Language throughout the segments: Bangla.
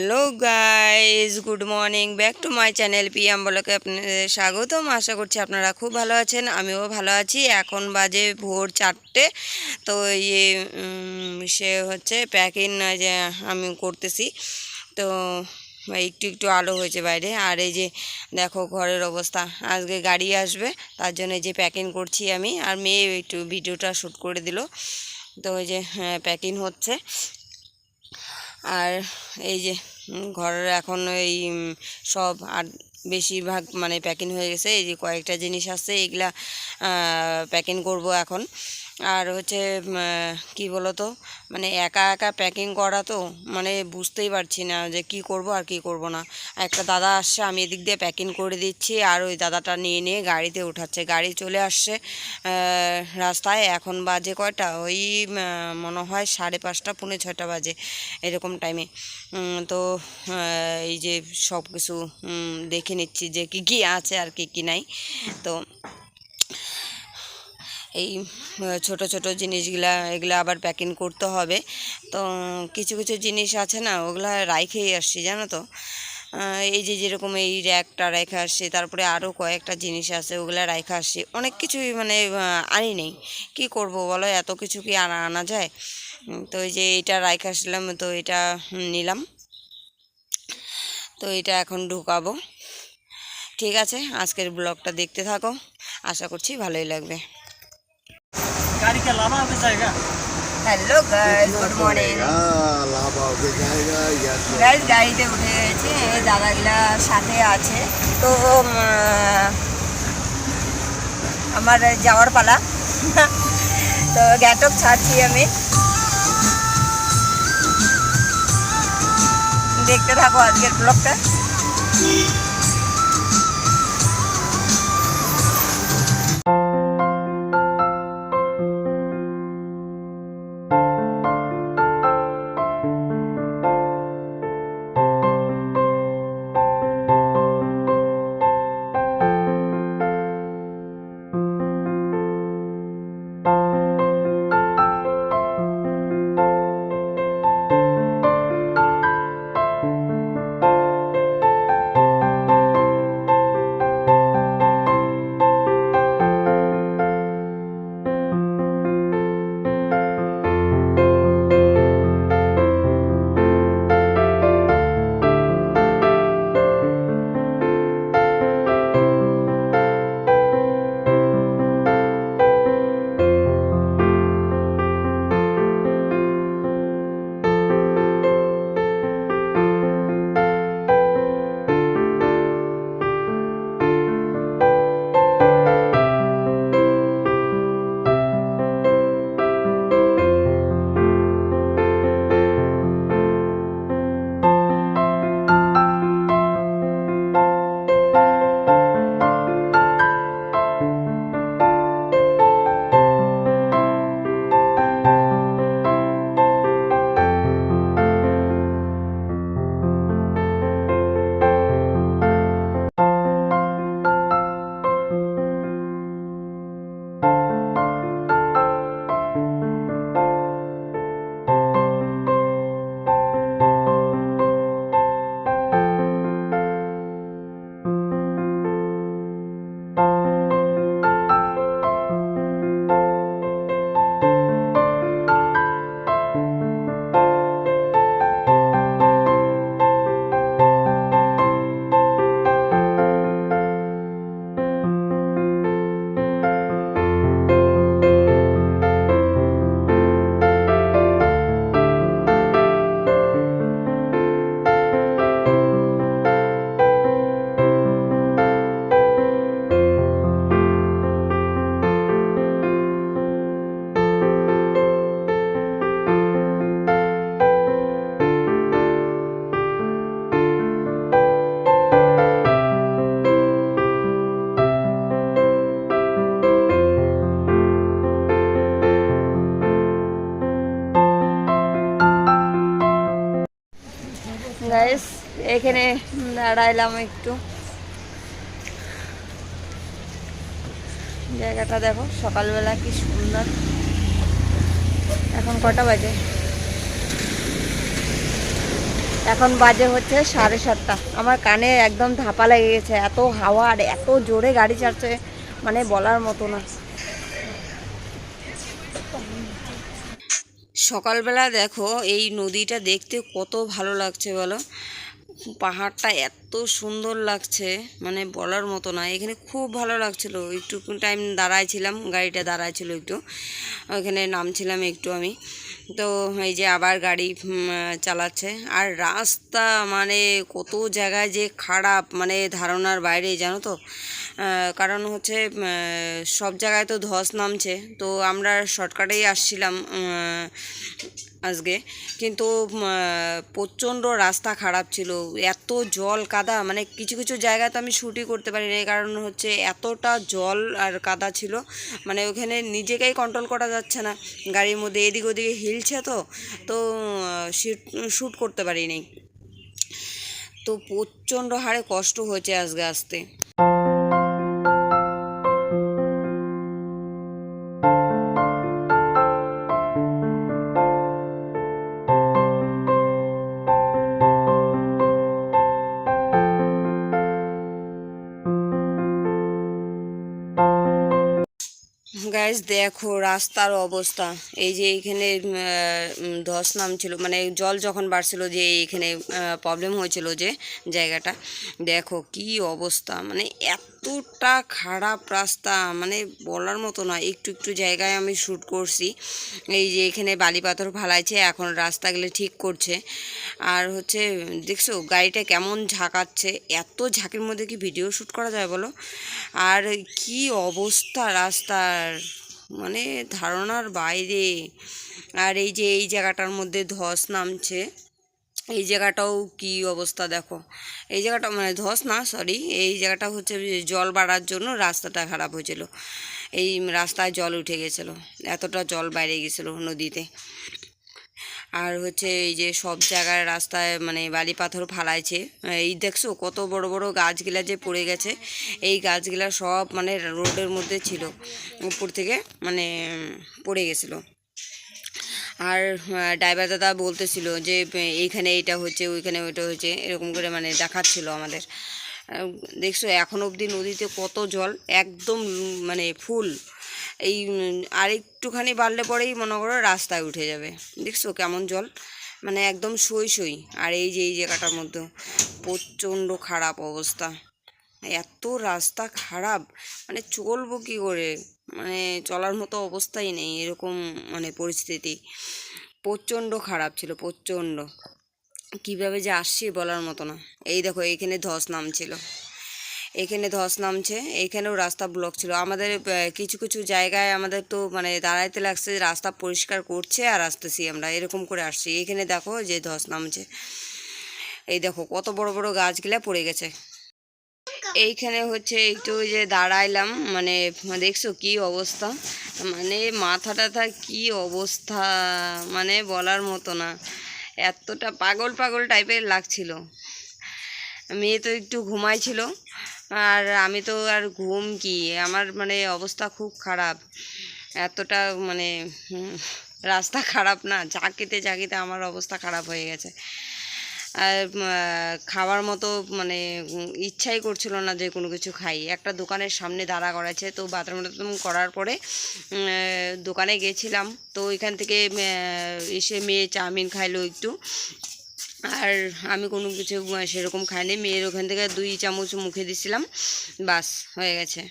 Hello guys good morning back to my channel PM বলকে আপনাদের স্বাগতম। আশা করছি আপনারা খুব ভালো আছেন আমিও ভালো আছি। এখন বাজে ভোর চারটে। তো উম, সে হচ্ছে প্যাকিং যে আমি করতেছি। তো একটু একটু আলো হয়েছে বাইরে। আর এই যে দেখো ঘরের অবস্থা। আজকে গাড়ি আসবে তার জন্য এই যে প্যাকিং করছি আমি। আর মেয়ে একটু ভিডিওটা শ্যুট করে দিল। তো ওই যে প্যাকিং হচ্ছে। আর এই যে ঘরের এখন এই সব আর বেশিরভাগ মানে প্যাকিং হয়ে গেছে। এই যে কয়েকটা জিনিস আছে, এগুলা প্যাকিং করব এখন। আর হচ্ছে কি বলতো? মানে একা একা প্যাকিং করা তো মানে বুঝতেই পারছি না যে কি করব আর কি করব না। একটা দাদা আসছে, আমি এদিক দিয়ে প্যাকিং করে দিচ্ছি আর ওই দাদাটা নিয়ে নিয়ে গাড়িতে উঠাচ্ছে। গাড়ি চলে আসছে রাস্তায় এখন বাজে কয়টা? ওই মনে হয় সাড়ে পাঁচটা, পৌনে ছয়টা বাজে এরকম টাইমে তো এই যে সব কিছু দেখে নিচ্ছি যে কি কি আছে আর কি কি নাই। তো এই ছোট ছোট জিনিসগুলা, এগুলা আবার প্যাকিং করতে হবে। তো, কিছু কিছু জিনিস আছে না, ওগুলা রাইখেই আসছি, জানো তো? এই যে যেরকম এই র্যাকটা রেখে আসছি, তারপরে আরও কয়েকটা জিনিস আছে, ওগুলা রাইখে আসছি। অনেক কিছুই মানে আনি নেই। কি করব বলো, এত কিছু কি আনা আনা যায়? তো এই যে এটা রাইখে আসলাম, তো এটা নিলাম। তো এটা এখন ঢুকাবো। ঠিক আছে, আজকের ব্লগটা দেখতে থাকো। আশা করছি ভালোই লাগবে। गाड़ी का लावा हो जाएगा হ্যালো গাইজ গুড মর্নিং हाँ लाभ हो जाएगा या तो গাইজ গাড়িতে উঠে গেছে এই দাদাগুলা সাথে আছে তো উম, আহ, আমার যাওয়ার পালা তো গ্যাটক ছাড়ছি আমি দেখতে থাকো আজকের ব্লগটা এখানে দাঁড়াইলাম একটু। জায়গাটা দেখো, সকালবেলা কি সুন্দর। এখন কটা বাজে? এখন বাজে হচ্ছে সাড়ে সাতটা। আমার কানে একদম ধাপা লেগে গেছে, এত হাওয়া আর এত জোরে গাড়ি চালাচ্ছে মানে বলার মতো না। সকালবেলা দেখো, এই নদীটা দেখতে কত ভালো লাগছে বলো। পাহাড়টা এত সুন্দর লাগছে মানে বলার মতো না। এখানে খুব ভালো লাগছিল। একটু টাইম দাঁড়াইছিলাম, গাড়িটা দাঁড়াইছিল একটু। ওইখানে নামছিলাম একটু আমি। তো এই যে আবার গাড়ি চালাচ্ছে। আর রাস্তা মানে কত জায়গায় যে খারাপ মানে ধারণার বাইরে, জানো তো? কারণ হচ্ছে সব জায়গায় তো ধস নামছে। তো আমরা শর্টকাটেই আসছিলাম আজকে। কিন্তু প্রচণ্ড রাস্তা খারাপ ছিল। এত জল কাদা মানে কিছু কিছু জায়গায় তো আমি শুটই করতে পারি না কারণ হচ্ছে এতটা জল আর কাদা ছিল। মানে ওখানে নিজেকেই কন্ট্রোল করা যাচ্ছে না। গাড়ির মধ্যে এদিক ওদিকে হিলছে তো তো শ্যুট করতে পারিনি। তো প্রচণ্ড হারে কষ্ট হয়েছে আজকে আসতে। গাইজ দেখো রাস্তার অবস্থা। এই যে এইখানে ধস নাম ছিল ধস নামছিল। মানে জল যখন বাড়ছিল যে এইখানে প্রবলেম হয়েছিল যে জায়গাটা। দেখো কি অবস্থা। মানে এতটা খারাপ রাস্তা মানে বলার মতো না একটু একটু জায়গায় আমি শ্যুট করছি। এই যে এখানে বালি পাথর ফালাইছে, এখন রাস্তাগুলো ঠিক করছে। আর হচ্ছে, দেখছ, গাড়িটা কেমন ঝাঁকাচ্ছে? এত ঝাঁকের মধ্যে কি ভিডিও শ্যুট করা যায় বলো? আর কি অবস্থা রাস্তার? মানে ধারণার বাইরে। আর এই যে, এই জায়গাটার মধ্যে ধস নামছে। এই জায়গাটাও কি অবস্থা দেখো। এই জায়গাটা মানে ধস না সরি এই জায়গাটা হচ্ছে জল বাড়ার জন্য রাস্তাটা খারাপ হয়েছিল। এই রাস্তায় জল উঠে গেছিল, এতটা জল বাইরে গেছিল নদীতে। আর হচ্ছে এই যে সব জায়গায় রাস্তায় মানে বালি পাথর ফালাইছে। এই দেখছ কত বড় বড় গাছগুলা যে পড়ে গেছে, এই গাছগুলা সব মানে রোডের মধ্যে ছিল, উপর থেকে মানে পড়ে গেছিল। আর ড্রাইভার দাদা বলতেছিল যে এইখানে এইটা হচ্ছে, ওইখানে ওইটা হচ্ছে, এরকম করে মানে দেখাচ্ছিল আমাদের। দেখছ, এখন অবধি নদীতে কত জল, একদম মানে ফুল। এই আর একটুখানি বাড়লে পরেই মনে করো রাস্তায় উঠে যাবে। দেখছ কেমন জল মানে একদম সই সই। আর এই যে, এই জায়গাটার মধ্যে প্রচণ্ড খারাপ অবস্থা। এত রাস্তা খারাপ মানে চলবো কী করে? মানে চলার মতো অবস্থাই নেই, এরকম মানে পরিস্থিতি। প্রচণ্ড খারাপ ছিল, প্রচণ্ড। কীভাবে যে আসছি বলার মতো না। এই দেখো এইখানে ধস নামছিল। এখানে ধস নামছে এইখানেও রাস্তা ব্লক ছিল। আমাদের কিছু কিছু জায়গায় আমাদের তো মানে দাঁড়াইতে লাগছে যে রাস্তা পরিষ্কার করছে আর আসতেছি আমরা। এরকম করে আসছি। এখানে দেখো যে ধস নামছে। এই দেখো, কত বড় বড় গাছগুলা পড়ে গেছে। এইখানে হচ্ছে একটু যে দাঁড়াইলাম মানে দেখছ কি অবস্থা? মানে মাথা টাথা কি অবস্থা মানে বলার মতো না। এতটা পাগল পাগল টাইপের লাগছিল। মেয়ে তো একটু ঘুমাইছিল, আর আমি তো আর ঘুম কি? আমার মানে অবস্থা খুব খারাপ। এতটা মানে রাস্তা খারাপ না। ঝাঁকিতে ঝাঁকিতে আমার অবস্থা খারাপ হয়ে গেছে। আর খাওয়ার মতো মানে ইচ্ছাই করছিল না যে কোনো কিছু খাই। একটা দোকানের সামনে দাঁড়া করাছে তো বাথরুম টাথরুম করার পরে দোকানে গেছিলাম। তো ওইখান থেকে এসে মেয়ে চাউমিন খাইলো একটু। আর আমি কোনো কিছু সেরকম খাইনি। মেয়ের ওখান থেকে দুই চামচ মুখে দিছিলাম। বাস, হয়ে গেছে।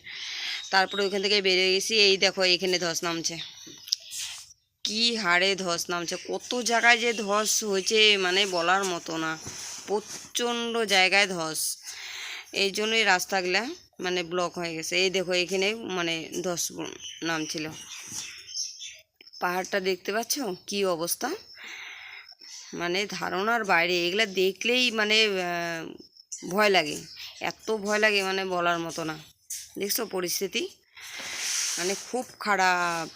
তারপরে ওইখান থেকে বেরিয়ে গেছি। এই দেখো, এখানে ধস নামছে। কি হারে ধস নামছে, কত জায়গায় যে ধস হয়েছে মানে বলার মতো না, প্রচণ্ড জায়গায় ধস। এই জন্যই রাস্তাগুলা মানে ব্লক হয়ে গেছে। এই দেখো, এখানে মানে ধস নামছিল। পাহাড়টা দেখতে পাচ্ছ? কি অবস্থা? মানে ধারণার বাইরে, এগুলা দেখলেই মানে ভয় লাগে। এত ভয় লাগে মানে বলার মতো না। দেখছ পরিস্থিতি? মানে খুব খারাপ।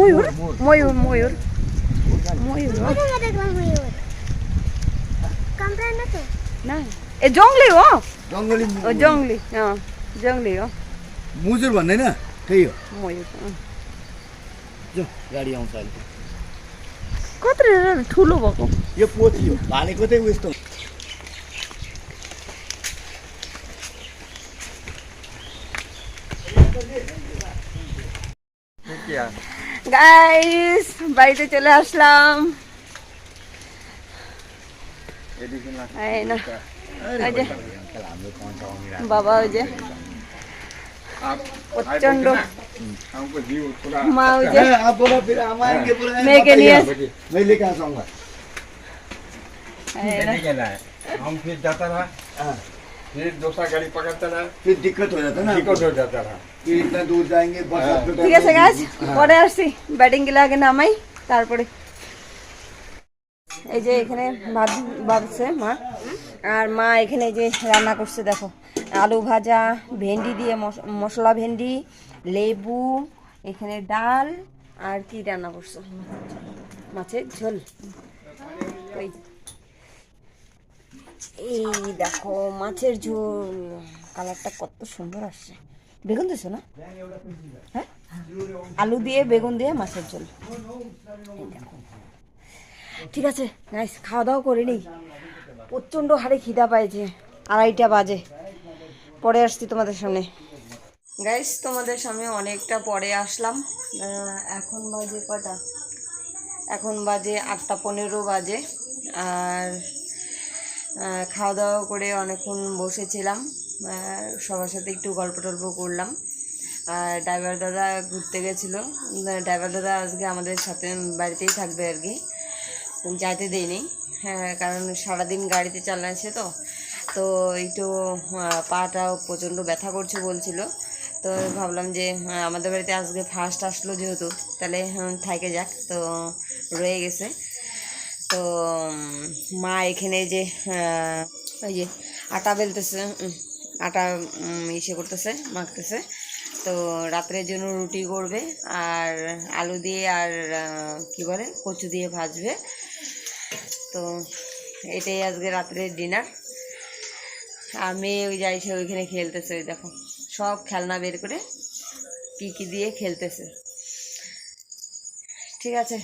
मयूर मयूर मयूर मयूर ए जंगली हो जङ्गली जङ्गली अँ जङ्गली हो मुजुर भन्दैन त्यही हो मयूर जो गाडी आउँछ अहिले कत्रो ठुलो भएको यो पोथी हो भालेको चाहिँ उयस्तो Yeah. গাইস বাড়িতে চলে আসলাম এই না ওই যে বাবা ওই যে প্রচন্ড মা ওই যে अब बोला फेरि आमा आएंगे बोला ए, মেয়েকে নিয়ে मैं लेके आता हूँ এই না, नहीं है हम फिर जाता रहा हाँ, फिर दूसरा गाड़ी पकड़ता रहा फिर दिक्कत हो जाता ना टिकट हमको। हो जाता रहा कि इतना दूर जाएंगे बरसात के ঠিক আছে গাছ পরে আসছি ব্যাটিং গুলো আগে নামাই তারপরে এই যে এখানে ভাত ভাবছে মা আর মা এখানে এই যে রান্না করছে দেখো আলু ভাজা ভেন্ডি দিয়ে মশ- মশলা ভেন্ডি লেবু এখানে ডাল আর কি রান্না করছো মাছের ঝোল ওই এই দেখো, মাছের ঝোল। কালারটা কত সুন্দর আসছে। বেগুন দিছো না? হ্যাঁ? আলু দিয়ে, বেগুন দিয়ে মাছের ঝোল। ঠিক আছে গাইস খাওয়া দাওয়া করে নিই। প্রচণ্ড হারে খিদা পাইছে, আড়াইটা বাজে। পরে আসছি তোমাদের সামনে। গাইস তোমাদের সামনে অনেকটা পরে আসলাম। এখন বাজে কটা? এখন বাজে আটটা পনেরো বাজে। আর খাওয়া দাওয়া করে অনেকক্ষণ বসেছিলাম। সবার সাথে একটু গল্প টল্প করলাম। আর ড্রাইভার দাদা ঘুরতে গেছিল। ড্রাইভার দাদা আজকে আমাদের সাথে বাড়িতেই থাকবে আর কি। যাইতে দেয়নি। হ্যাঁ কারণ সারাদিন গাড়িতে চালাচ্ছে তো। তো একটু পাটাও প্রচণ্ড ব্যথা করছে বলছিল। তো ভাবলাম যে আমাদের বাড়িতে আজকে ফার্স্ট আসলো যেহেতু তাহলে হুম, থাইকে যাক। তো রয়ে গেছে। তো মা এখানে যে ওই যে আটা বেলতেছে আটা ইসে করতেছে, মাখতেছে। তো রাত্রের জন্য রুটি করবে আর আলু দিয়ে আর কি বলে, কচু দিয়ে ভাজবে। তো এটাই আজকে রাত্রের ডিনার। আর মেয়ে ওই যাই সে ওইখানে খেলতেছে, ওই দেখো। সব খেলনা বের করে কি কি দিয়ে খেলতেছে। ঠিক আছে।